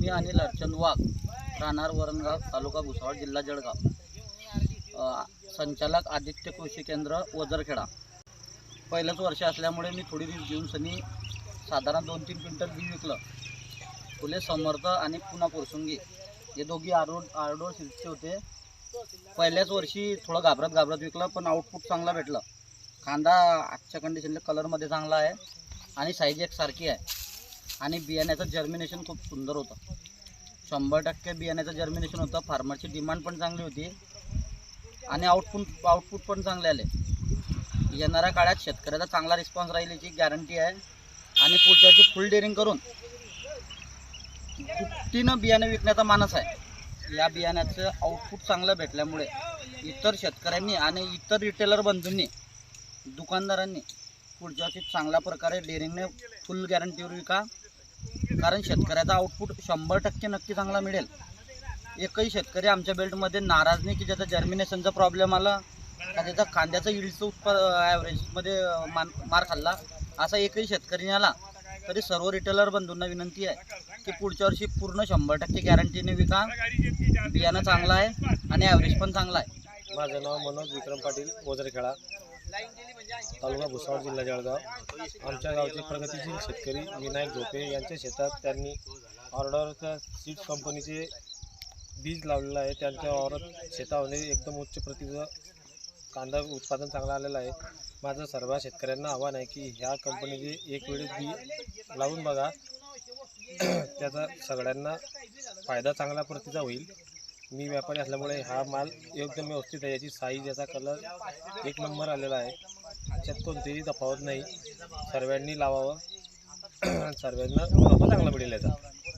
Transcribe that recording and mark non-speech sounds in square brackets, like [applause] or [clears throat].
मी अनिल अर्चंद वाघ राहणार वरणगाव तालुका भुसावळ जिल्हा जळगाव. संचालक आदित्य कृषी केंद्र वजरखेडा. पहिलंच वर्ष असल्यामुळे मी थोडी दिवस घेऊन सनी साधारण दोन तीन क्विंटल बी विकलं. फुले समर्थ आणि पुन्हा पोरसुंगी हे दोघी आरोड आरडोळ सिल्कचे होते. पहिल्याच वर्षी थोडं घाबरत घाबरत विकलं पण आउटपुट चांगला भेटलं. कांदा आजच्या कंडिशनला कलरमध्ये चांगला आहे आणि साईज एक सारखी आहे. आणि बियाण्याचं जर्मिनेशन खूप सुंदर होतं. शंभर टक्के बियाण्याचं जर्मिनेशन होतं. फार्मरची डिमांड पण चांगली होती. आणि आउटपुट आउटपुट पण चांगले आले. येणाऱ्या काळात शेतकऱ्याचा चांगला रिस्पॉन्स राहील याची गॅरंटी आहे. आणि पुढच्या वर्षी फुल डेअरिंग करून दुपटीनं बियाणे विकण्याचा मानस आहे. या बियाण्याचं आउटपुट चांगलं भेटल्यामुळे इतर शेतकऱ्यांनी आणि इतर रिटेलर बंधूंनी दुकानदारांनी पुढच्या वर्षी चांगल्या प्रकारे डेअरिंगने फुल गॅरंटीवर विका. कारण शेतकऱ्याचा आउटपुट शंभर टक्के नक्की चांगला मिळेल. एकही शेतकरी आमच्या बेल्टमध्ये नाराज नाही की ज्याचा जर्मिनेशनचा प्रॉब्लेम आला का त्याचा कांद्याचा इल्डचं उत्पाद ॲव्हरेजमध्ये मान मार खाल्ला असा एकही शेतकरी आला तरी सर्व रिटेलर बंधूंना विनंती आहे की पुढच्या वर्षी पूर्ण शंभर टक्के गॅरंटीने विका. बियाणं चांगलं आहे आणि ॲव्हरेज पण चांगला आहे. माझं नाव मनोज विक्रम पाटील ओझरखेडा तालुका भुसावळ जिल्हा जळगाव. आमच्या गावचे प्रगतीशील शेतकरी विनायक झोपे यांच्या शेतात त्यांनी ऑर्डरच्या सीड्स कंपनीचे बीज लावलेलं आहे. त्यांच्या ऑर्डर शेतामध्ये एकदम उच्च प्रतीचं कांदा उत्पादन चांगलं आलेलं आहे. माझं सर्व शेतकऱ्यांना आव्हान आहे की ह्या कंपनीचे एक वेळेस बी लावून बघा. [clears throat] त्याचा सगळ्यांना फायदा चांगल्या प्रतीचा होईल. मी व्यापारी असल्यामुळे हा माल एकदम व्यवस्थित आहे. याची साईज याचा कलर एक नंबर आलेला आहे. त्याच्यात कोणतीही तफावत नाही. सर्वांनी लावावं. [clears throat] सर्वांना नफा चांगला मिळेल याचा.